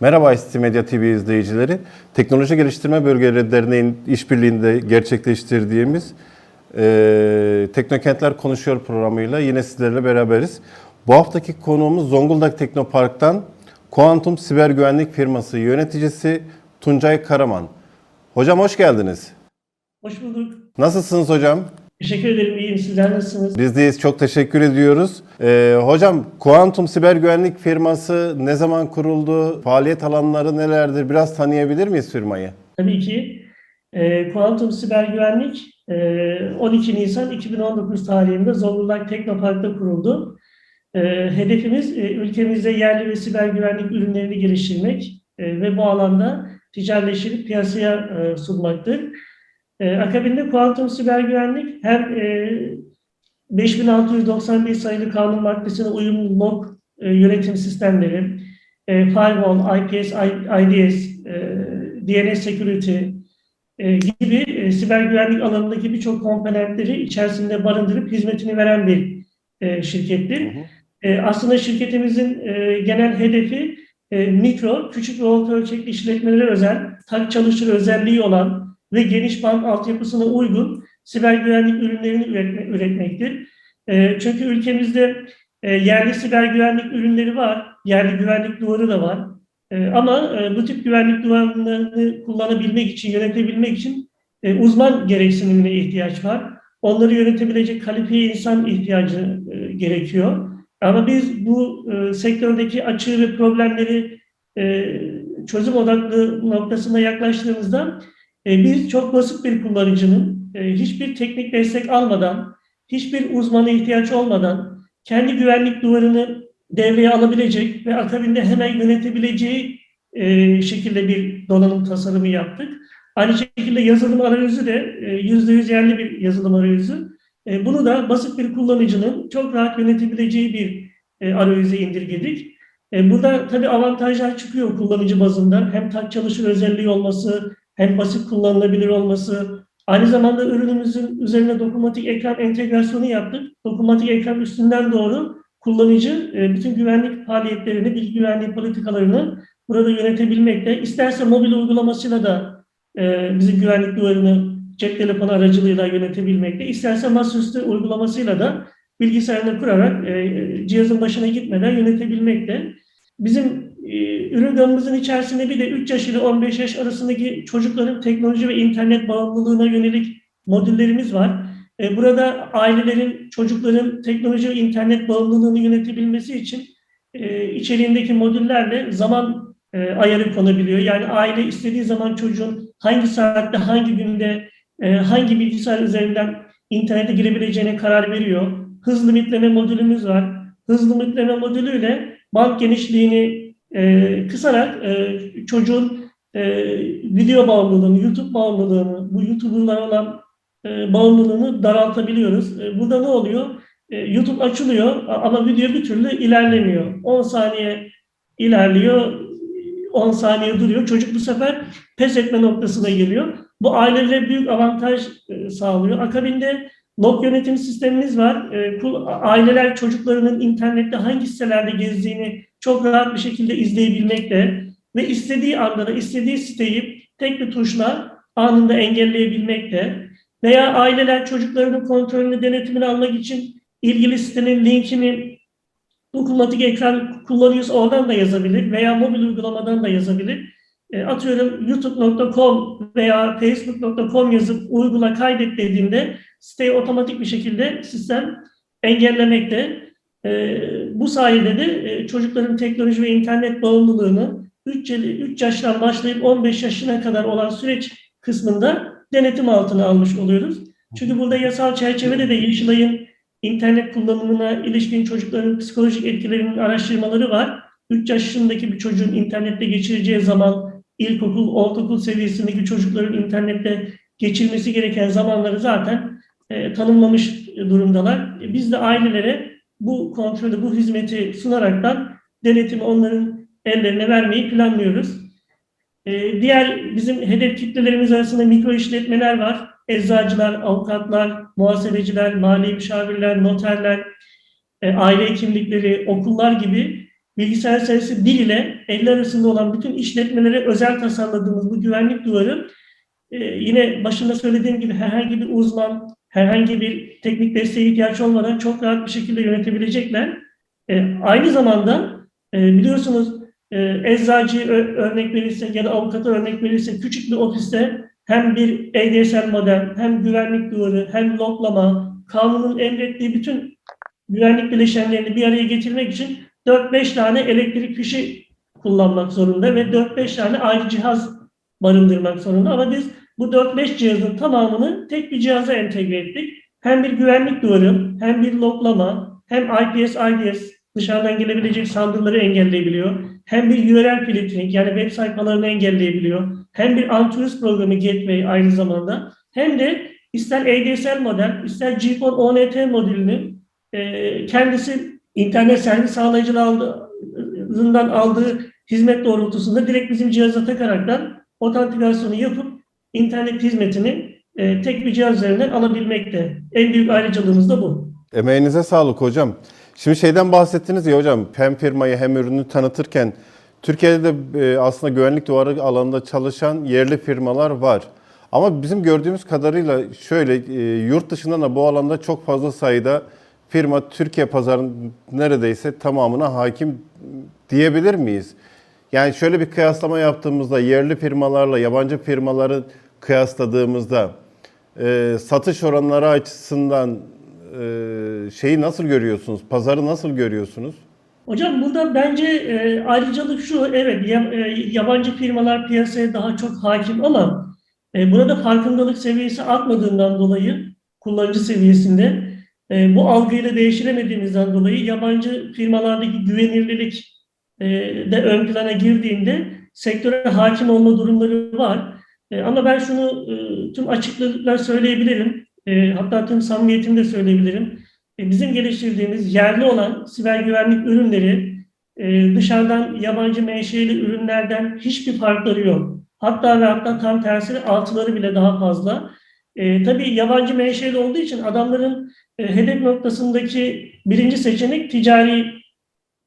Merhaba İSTİ Medya TV izleyicileri. Teknoloji Geliştirme Bölgeleri Derneği'nin işbirliğinde gerçekleştirdiğimiz e, Teknokentler Konuşuyor programıyla yine sizlerle beraberiz. Bu haftaki konuğumuz Zonguldak Teknopark'tan Kuantum Siber Güvenlik Firması yöneticisi Tuncay Karaman. Hocam hoş geldiniz. Hoş bulduk. Nasılsınız hocam? Teşekkür ederim. İyiyim. Sizler nasılsınız? Biz deyiz. Çok teşekkür ediyoruz. Ee, hocam Kuantum Siber Güvenlik Firması ne zaman kuruldu? Faaliyet alanları nelerdir? Biraz tanıyabilir miyiz firmayı? Tabii ki. E, Kuantum Siber Güvenlik e, 12 Nisan 2019 tarihinde Zonguldak Teknopark'ta kuruldu. E, hedefimiz e, ülkemizde yerli ve siber güvenlik ürünlerini geliştirmek e, ve bu alanda ticaretleştirip piyasaya e, sunmaktır. E, akabinde Kuantum Siber Güvenlik hem e, 5691 sayılı kanun maddesine uyumlu log e, yönetim sistemleri, e, firewall, IPS, IDS, e, DNS security e, gibi e, siber güvenlik alanındaki birçok komponentleri içerisinde barındırıp hizmetini veren bir e, şirkettir. E, aslında şirketimizin e, genel hedefi e, mikro, küçük ve orta ölçekli işletmelere özel, tak çalışır özelliği olan ve geniş band altyapısına uygun siber güvenlik ürünlerini üretme, üretmektir. E, çünkü ülkemizde e, yerli siber güvenlik ürünleri var, yerli güvenlik duvarı da var. E, ama e, bu tip güvenlik duvarlarını kullanabilmek için, yönetebilmek için e, uzman gereksinimine ihtiyaç var. Onları yönetebilecek kalifiye insan ihtiyacı e, gerekiyor. Ama biz bu e, sektördeki açığı ve problemleri e, çözüm odaklı noktasına yaklaştığımızda biz çok basit bir kullanıcının e, hiçbir teknik destek almadan, hiçbir uzmana ihtiyaç olmadan kendi güvenlik duvarını devreye alabilecek ve akabinde hemen yönetebileceği e, şekilde bir donanım tasarımı yaptık. Aynı şekilde yazılım arayüzü de e, yüzde yüz yerli bir yazılım arayüzü. E, bunu da basit bir kullanıcının çok rahat yönetebileceği bir e, arayüze indirgedik. E, burada tabii avantajlar çıkıyor kullanıcı bazında. Hem tak çalışır özelliği olması, hem basit kullanılabilir olması. Aynı zamanda ürünümüzün üzerine dokunmatik ekran entegrasyonu yaptık. Dokunmatik ekran üstünden doğru kullanıcı e, bütün güvenlik faaliyetlerini, bilgi güvenliği politikalarını burada yönetebilmekte. İsterse mobil uygulamasıyla da e, bizim güvenlik duvarını cep telefonu aracılığıyla yönetebilmekte. İsterse masaüstü uygulamasıyla da bilgisayarına kurarak e, cihazın başına gitmeden yönetebilmekte. Bizim ürün gamımızın içerisinde bir de 3 yaş ile 15 yaş arasındaki çocukların teknoloji ve internet bağımlılığına yönelik modüllerimiz var. E, burada ailelerin, çocukların teknoloji ve internet bağımlılığını yönetebilmesi için e, içeriğindeki modüllerle zaman e, ayarı konabiliyor. Yani aile istediği zaman çocuğun hangi saatte, hangi günde, e, hangi bilgisayar üzerinden internete girebileceğine karar veriyor. Hız limitleme modülümüz var. Hız limitleme modülüyle band genişliğini e, kısarak e, çocuğun e, video bağımlılığını, YouTube bağımlılığını, bu YouTuber'lara olan e, bağımlılığını daraltabiliyoruz. E, burada ne oluyor? E, YouTube açılıyor ama video bir türlü ilerlemiyor. 10 saniye ilerliyor, 10 saniye duruyor. Çocuk bu sefer pes etme noktasına geliyor. Bu ailelere büyük avantaj e, sağlıyor. Akabinde log yönetim sistemimiz var. E, aileler çocuklarının internette hangi sitelerde gezdiğini çok rahat bir şekilde izleyebilmekte ve istediği anda da istediği siteyi tek bir tuşla anında engelleyebilmekte. Veya aileler çocuklarının kontrolünü, denetimini almak için ilgili sitenin linkini dokunmatik ekran kullanıyorsa oradan da yazabilir veya mobil uygulamadan da yazabilir. E, atıyorum youtube.com veya facebook.com yazıp uygula kaydet dediğinde siteyi otomatik bir şekilde sistem engellemekte. E, bu sayede de e, çocukların teknoloji ve internet bağımlılığını 3, 3 yaştan başlayıp 15 yaşına kadar olan süreç kısmında denetim altına almış oluyoruz. Çünkü burada yasal çerçevede de Yeşilay'ın internet kullanımına ilişkin çocukların psikolojik etkilerinin araştırmaları var. 3 yaşındaki bir çocuğun internette geçireceği zaman ilkokul, ortaokul seviyesindeki çocukların internette geçirmesi gereken zamanları zaten e, tanımlamış durumdalar. E, biz de ailelere bu kontrolü, bu hizmeti sunaraktan denetimi onların ellerine vermeyi planlıyoruz. E, diğer bizim hedef kitlelerimiz arasında mikro işletmeler var. Eczacılar, avukatlar, muhasebeciler, mali müşavirler, noterler, e, aile hekimlikleri, okullar gibi bilgisayar serisi 1 ile 50 arasında olan bütün işletmelere özel tasarladığımız bu güvenlik duvarı e, yine başında söylediğim gibi herhangi bir uzman, herhangi bir teknik desteğe ihtiyaç olmadan çok rahat bir şekilde yönetebilecekler. E, aynı zamanda e, biliyorsunuz e, eczacı örnek verirsek ya da avukata örnek verirsek küçük bir ofiste hem bir ADSL model, hem güvenlik duvarı, hem loglama, kanunun emrettiği bütün güvenlik bileşenlerini bir araya getirmek için 4-5 tane elektrik fişi kullanmak zorunda ve 4-5 tane ayrı cihaz barındırmak zorunda. Ama biz bu 4-5 cihazın tamamını tek bir cihaza entegre ettik. Hem bir güvenlik duvarı, hem bir loglama, hem IPS, IDS dışarıdan gelebilecek saldırıları engelleyebiliyor. Hem bir URL filtering yani web sayfalarını engelleyebiliyor. Hem bir antivirüs programı Gateway aynı zamanda. Hem de ister ADSL model, ister GPON ONT modülünü e, kendisi internet servis sağlayıcılarından aldığı hizmet doğrultusunda direkt bizim cihaza takaraktan otantikasyonu yapıp internet hizmetini e, tek bir cihaz üzerinden alabilmekte. En büyük ayrıcalığımız da bu. Emeğinize sağlık hocam. Şimdi şeyden bahsettiniz ya hocam, hem firmayı hem ürünü tanıtırken Türkiye'de de e, aslında güvenlik duvarı alanında çalışan yerli firmalar var. Ama bizim gördüğümüz kadarıyla şöyle e, yurt dışından da bu alanda çok fazla sayıda firma Türkiye pazarının neredeyse tamamına hakim diyebilir miyiz? Yani şöyle bir kıyaslama yaptığımızda yerli firmalarla yabancı firmaları kıyasladığımızda e, satış oranları açısından e, şeyi nasıl görüyorsunuz? Pazarı nasıl görüyorsunuz? Hocam burada bence e, ayrıcalık şu, evet e, yabancı firmalar piyasaya daha çok hakim ama e, burada farkındalık seviyesi artmadığından dolayı kullanıcı seviyesinde e, bu algıyı da değiştiremediğimizden dolayı yabancı firmalardaki güvenilirlik e, de ön plana girdiğinde sektöre hakim olma durumları var. E, ama ben şunu e, tüm açıklıkla söyleyebilirim. E, hatta tüm samimiyetimle söyleyebilirim. Bizim geliştirdiğimiz yerli olan siber güvenlik ürünleri e, dışarıdan yabancı menşeli ürünlerden hiçbir farkları yok. Hatta ve hatta tam tersine altıları bile daha fazla. Tabii yabancı menşeli olduğu için adamların e, hedef noktasındaki birinci seçenek ticari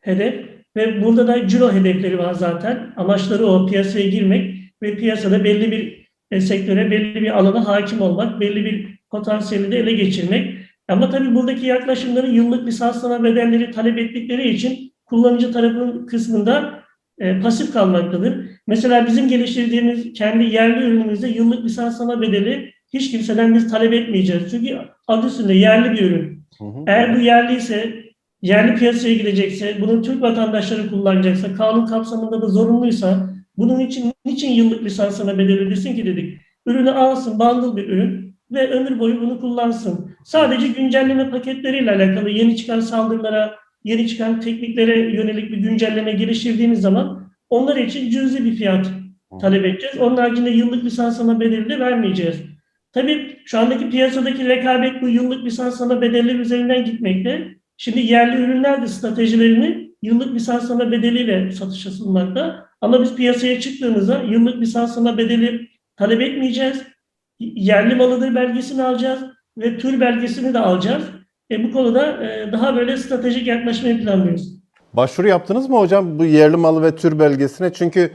hedef ve burada da ciro hedefleri var zaten. Amaçları o piyasaya girmek ve piyasada belli bir e, sektöre, belli bir alana hakim olmak, belli bir potansiyeli de ele geçirmek. Ama tabii buradaki yaklaşımların yıllık lisanslama bedelleri talep ettikleri için kullanıcı tarafının kısmında e, pasif kalmaktadır. Mesela bizim geliştirdiğimiz kendi yerli ürünümüzde yıllık lisanslama bedeli hiç kimseden biz talep etmeyeceğiz. Çünkü adı üstünde yerli bir ürün. Hı hı. Eğer bu yerliyse, yerli piyasaya girecekse, bunu Türk vatandaşları kullanacaksa, kanun kapsamında da zorunluysa, bunun için niçin yıllık lisanslama bedeli ödesin ki dedik. Ürünü alsın, bundle bir ürün ve ömür boyu bunu kullansın. Sadece güncelleme paketleriyle alakalı yeni çıkan saldırılara, yeni çıkan tekniklere yönelik bir güncelleme geliştirdiğimiz zaman onlar için cüzi bir fiyat talep edeceğiz. Onun haricinde yıllık lisanslama bedeli de vermeyeceğiz. Tabii şu andaki piyasadaki rekabet bu yıllık lisanslama bedelleri üzerinden gitmekte. Şimdi yerli ürünler de stratejilerini yıllık lisanslama bedeliyle satışa sunmakta. Ama biz piyasaya çıktığımızda yıllık lisanslama bedeli talep etmeyeceğiz. Yerli malıdır belgesini alacağız ve tür belgesini de alacağız. E, bu konuda e, daha böyle stratejik yaklaşmayı planlıyoruz. Başvuru yaptınız mı hocam bu yerli malı ve tür belgesine? Çünkü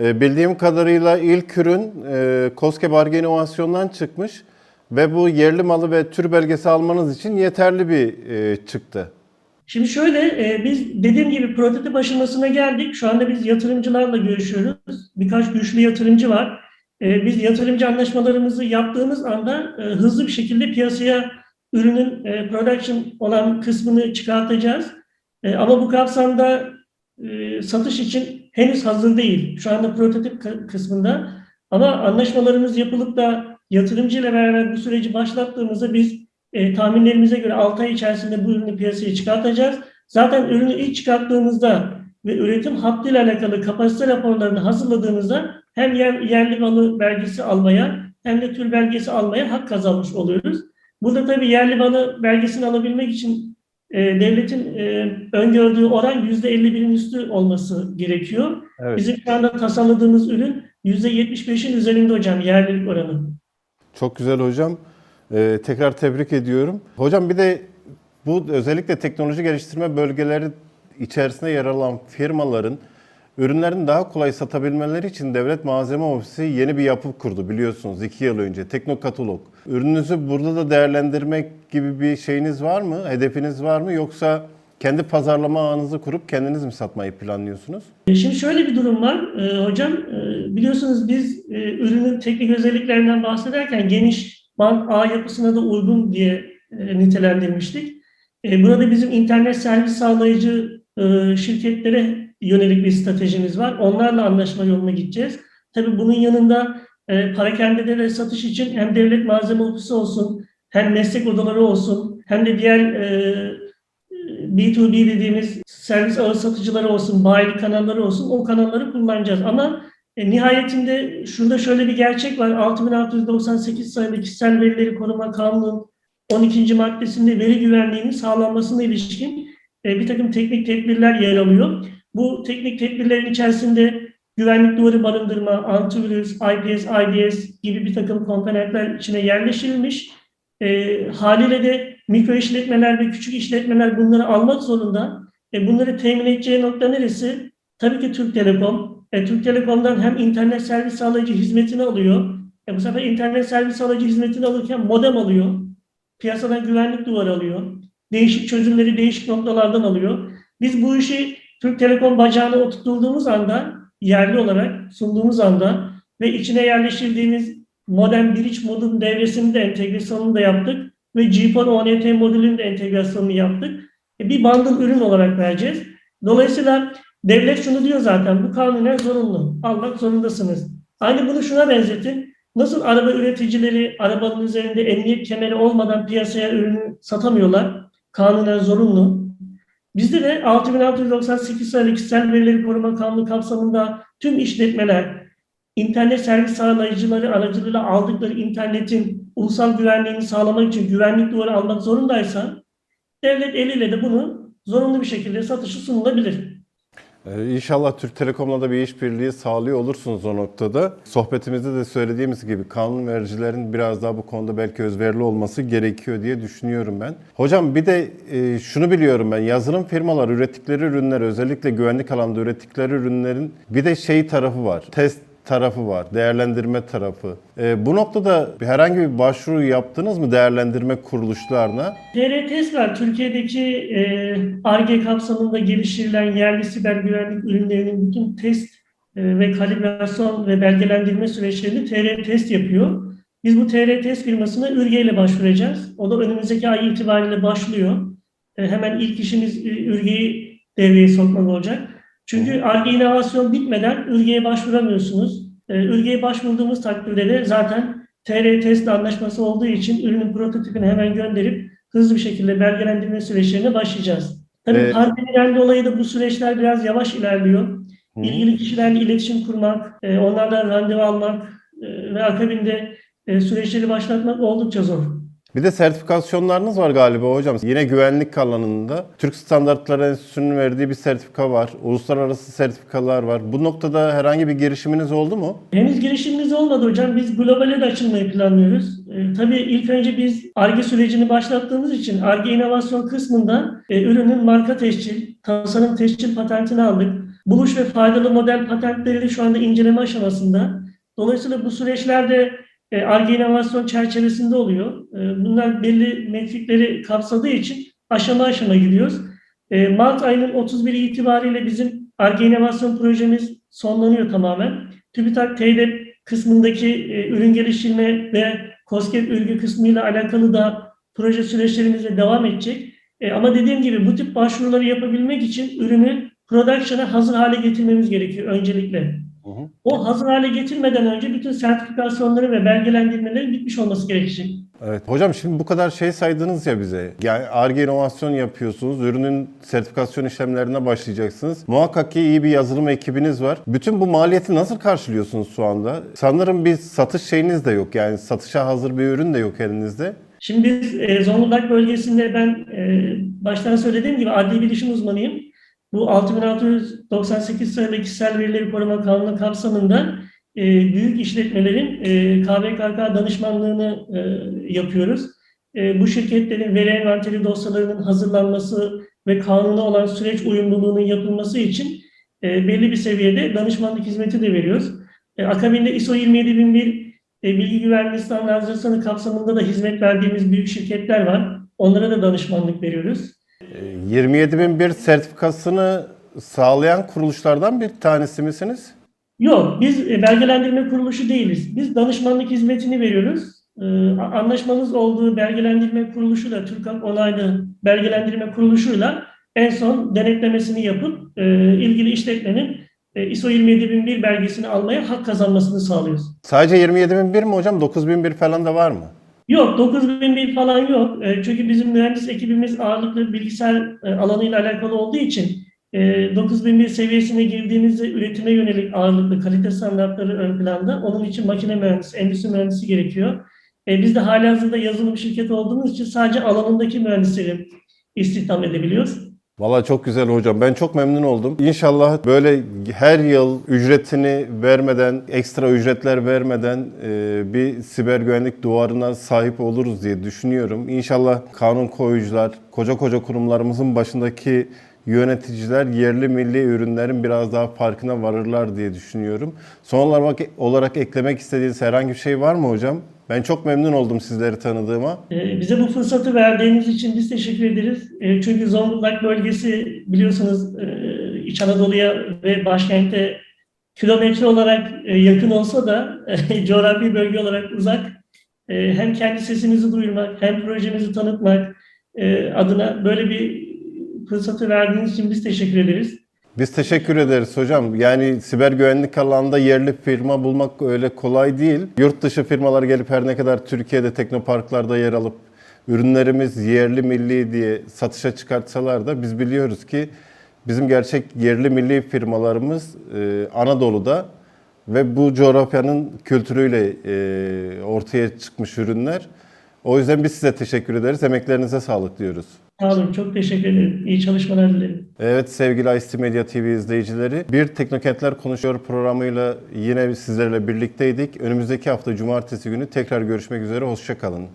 e, bildiğim kadarıyla ilk ürün e, COSGAP Arge İnovasyon'dan çıkmış ve bu yerli malı ve tür belgesi almanız için yeterli bir e, çıktı. Şimdi şöyle, e, biz dediğim gibi prototip aşamasına geldik. Şu anda biz yatırımcılarla görüşüyoruz. Birkaç güçlü yatırımcı var. E, biz yatırımcı anlaşmalarımızı yaptığımız anda e, hızlı bir şekilde piyasaya ürünün e, production olan kısmını çıkartacağız. E, ama bu kapsamda e, satış için henüz hazır değil. Şu anda prototip kı- kısmında. Ama anlaşmalarımız yapılıp da yatırımcı ile beraber bu süreci başlattığımızda biz e, tahminlerimize göre 6 ay içerisinde bu ürünü piyasaya çıkartacağız. Zaten ürünü ilk çıkarttığımızda ve üretim hattıyla alakalı kapasite raporlarını hazırladığımızda hem yer, yerli malı belgesi almaya hem de tür belgesi almaya hak kazanmış oluyoruz. Burada tabii yerli malı belgesini alabilmek için e, devletin e, öngördüğü oran %51'in üstü olması gerekiyor. Evet. Bizim şu anda tasarladığımız ürün %75'in üzerinde hocam yerlilik oranı. Çok güzel hocam. Ee, tekrar tebrik ediyorum. Hocam bir de bu özellikle teknoloji geliştirme bölgeleri içerisinde yer alan firmaların ürünlerini daha kolay satabilmeleri için Devlet Malzeme Ofisi yeni bir yapı kurdu biliyorsunuz 2 yıl önce. Teknokatalog. Ürününüzü burada da değerlendirmek gibi bir şeyiniz var mı? Hedefiniz var mı? Yoksa kendi pazarlama ağınızı kurup kendiniz mi satmayı planlıyorsunuz? E, Şimdi şöyle bir durum var e, hocam. E, biliyorsunuz biz e, ürünün teknik özelliklerinden bahsederken geniş band ağ yapısına da uygun diye e, nitelendirmiştik. E, burada bizim internet servis sağlayıcı e, şirketlere yönelik bir stratejimiz var. Onlarla anlaşma yoluna gideceğiz. Tabii bunun yanında e, parakendede ve satış için hem devlet malzeme ofisi olsun, hem meslek odaları olsun, hem de diğer e, B2B dediğimiz servis ağır satıcıları olsun, bayilik kanalları olsun o kanalları kullanacağız. Ama e, nihayetinde şurada şöyle bir gerçek var. 6698 sayılı kişisel verileri koruma kanunun 12. maddesinde veri güvenliğinin sağlanmasına ilişkin e, bir takım teknik tedbirler yer alıyor. Bu teknik tedbirlerin içerisinde güvenlik duvarı barındırma, antivirüs, IPS, IDS gibi bir takım komponentler içine yerleştirilmiş. E, haliyle de mikro işletmeler ve küçük işletmeler bunları almak zorunda. E, bunları temin edeceği nokta neresi? Tabii ki Türk Telekom. E, Türk Telekom'dan hem internet servis sağlayıcı hizmetini alıyor. E, bu sefer internet servis sağlayıcı hizmetini alırken modem alıyor. Piyasadan güvenlik duvarı alıyor. Değişik çözümleri değişik noktalardan alıyor. Biz bu işi Türk Telekom bacağına oturttuğumuz anda, yerli olarak sunduğumuz anda ve içine yerleştirdiğimiz modem bridge modun devresini de entegrasyonunu da yaptık ve GPON ONT modülünün de entegrasyonunu yaptık. E, bir bundle ürün olarak vereceğiz. Dolayısıyla devlet şunu diyor zaten bu kanunen zorunlu. Almak zorundasınız. Aynı bunu şuna benzetin. Nasıl araba üreticileri arabanın üzerinde emniyet kemeri olmadan piyasaya ürünü satamıyorlar. Kanunen zorunlu. Bizde de 6698 sayılı kişisel verileri koruma kanunu kapsamında tüm işletmeler internet servis sağlayıcıları aracılığıyla aldıkları internetin ulusal güvenliğini sağlamak için güvenlik duvarı almak zorundaysa devlet eliyle de bunu zorunlu bir şekilde satışı sunulabilir. Ee, İnşallah Türk Telekom'la da bir işbirliği sağlıyor olursunuz o noktada. Sohbetimizde de söylediğimiz gibi kanun vericilerin biraz daha bu konuda belki özverili olması gerekiyor diye düşünüyorum ben. Hocam bir de e, şunu biliyorum ben yazılım firmalar ürettikleri ürünler özellikle güvenlik alanda ürettikleri ürünlerin bir de şey tarafı var. Test tarafı var, değerlendirme tarafı. E, bu noktada herhangi bir başvuru yaptınız mı değerlendirme kuruluşlarına? TRTS var. Türkiye'deki ARGE kapsamında geliştirilen yerli siber güvenlik ürünlerinin bütün test e, ve kalibrasyon ve belgelendirme süreçlerini TRTS yapıyor. Biz bu TRTS firmasına ÜRGE ile başvuracağız. O da önümüzdeki ay itibariyle başlıyor. E, hemen ilk işimiz e, ÜRGE'yi devreye sokmak olacak. Çünkü ARGE inovasyon bitmeden ÜRGE'ye başvuramıyorsunuz. E, ÜRGE'ye başvurduğumuz takdirde de zaten TR test anlaşması olduğu için ürünün prototipini hemen gönderip hızlı bir şekilde belgelendirme süreçlerine başlayacağız. Tabii Evet. pandemiden dolayı da bu süreçler biraz yavaş ilerliyor. Hı. İlgili kişilerle iletişim kurmak, e, onlardan randevu almak e, ve akabinde e, süreçleri başlatmak oldukça zor. Bir de sertifikasyonlarınız var galiba hocam. Yine güvenlik alanında Türk Standartları Enstitüsü'nün verdiği bir sertifika var. Uluslararası sertifikalar var. Bu noktada herhangi bir girişiminiz oldu mu? Henüz girişimimiz olmadı hocam. Biz globale de açılmayı planlıyoruz. E, tabii ilk önce biz ARGE sürecini başlattığımız için ARGE inovasyon kısmında e, ürünün marka tescil, tasarım tescil patentini aldık. Buluş ve faydalı model patentleri şu anda inceleme aşamasında. Dolayısıyla bu süreçlerde ARGE inovasyon çerçevesinde oluyor. E, bunlar belli metrikleri kapsadığı için aşama aşama gidiyoruz. E, Mart ayının 31'i itibariyle bizim ARGE inovasyon projemiz sonlanıyor tamamen. TÜBİTAK TEDEP kısmındaki e, ürün geliştirme ve COSGAP ürgü kısmıyla alakalı da proje süreçlerimize devam edecek. E, ama dediğim gibi bu tip başvuruları yapabilmek için ürünü production'a hazır hale getirmemiz gerekiyor öncelikle. O hazır hale getirmeden önce bütün sertifikasyonları ve belgelendirmelerin bitmiş olması gerekecek. Evet. Hocam şimdi bu kadar şey saydınız ya bize. Yani ARGE inovasyon yapıyorsunuz. Ürünün sertifikasyon işlemlerine başlayacaksınız. Muhakkak ki iyi bir yazılım ekibiniz var. Bütün bu maliyeti nasıl karşılıyorsunuz şu anda? Sanırım bir satış şeyiniz de yok. Yani satışa hazır bir ürün de yok elinizde. Şimdi biz e, Zonguldak bölgesinde ben e, baştan söylediğim gibi adli bilişim uzmanıyım. Bu 6698 sayılı kişisel verileri koruma kanunu kapsamında e, büyük işletmelerin e, KVKK danışmanlığını e, yapıyoruz. E, bu şirketlerin veri envanteri dosyalarının hazırlanması ve kanuna olan süreç uyumluluğunun yapılması için e, belli bir seviyede danışmanlık hizmeti de veriyoruz. E, akabinde ISO 27001 e, bilgi güvenliği standartizasyonu kapsamında da hizmet verdiğimiz büyük şirketler var. Onlara da danışmanlık veriyoruz. E, 27001 sertifikasını sağlayan kuruluşlardan bir tanesi misiniz? Yok, biz e, belgelendirme kuruluşu değiliz. Biz danışmanlık hizmetini veriyoruz. E, a- Anlaşmamız olduğu belgelendirme kuruluşu da TÜRKAP onaylı belgelendirme kuruluşuyla en son denetlemesini yapıp e, ilgili işletmenin ISO 27001 belgesini almaya hak kazanmasını sağlıyoruz. Sadece 27001 mi hocam? 9001 falan da var mı? Yok 9001 falan yok. E, Çünkü bizim mühendis ekibimiz ağırlıklı bilgisayar e, alanıyla alakalı olduğu için e, 9001 seviyesine girdiğinizde üretime yönelik ağırlıklı kalite standartları ön planda. Onun için makine mühendisi, endüstri mühendisi gerekiyor. Biz de halihazırda yazılım şirketi olduğumuz için sadece alanındaki mühendisleri istihdam edebiliyoruz. Valla çok güzel hocam. Ben çok memnun oldum. İnşallah böyle her yıl ücretini vermeden, ekstra ücretler vermeden e, bir siber güvenlik duvarına sahip oluruz diye düşünüyorum. İnşallah kanun koyucular, koca koca kurumlarımızın başındaki yöneticiler yerli milli ürünlerin biraz daha farkına varırlar diye düşünüyorum. Son olarak, olarak eklemek istediğiniz herhangi bir şey var mı hocam? Ben çok memnun oldum sizleri tanıdığıma. E, Bize bu fırsatı verdiğiniz için biz teşekkür ederiz. E, Çünkü Zonguldak bölgesi biliyorsunuz e, İç Anadolu'ya ve başkente kilometre olarak e, yakın olsa da e, coğrafi bölge olarak uzak. E, Hem kendi sesimizi duyurmak hem projemizi tanıtmak adına böyle bir fırsatı verdiğiniz için biz teşekkür ederiz. Biz teşekkür ederiz hocam. Yani siber güvenlik alanında yerli firma bulmak öyle kolay değil. Yurt dışı firmalar gelip her ne kadar Türkiye'de teknoparklarda yer alıp ürünlerimiz yerli milli diye satışa çıkartsalar da biz biliyoruz ki bizim gerçek yerli milli firmalarımız e, Anadolu'da ve bu coğrafyanın kültürüyle e, ortaya çıkmış ürünler. O yüzden biz size teşekkür ederiz. Emeklerinize sağlık diyoruz. Sağ olun, çok teşekkür ederim. İyi çalışmalar dilerim. Evet sevgili ICT Medya TV izleyicileri, Bir Teknokentler Konuşuyor programıyla yine sizlerle birlikteydik. Önümüzdeki hafta cumartesi günü tekrar görüşmek üzere, hoşçakalın.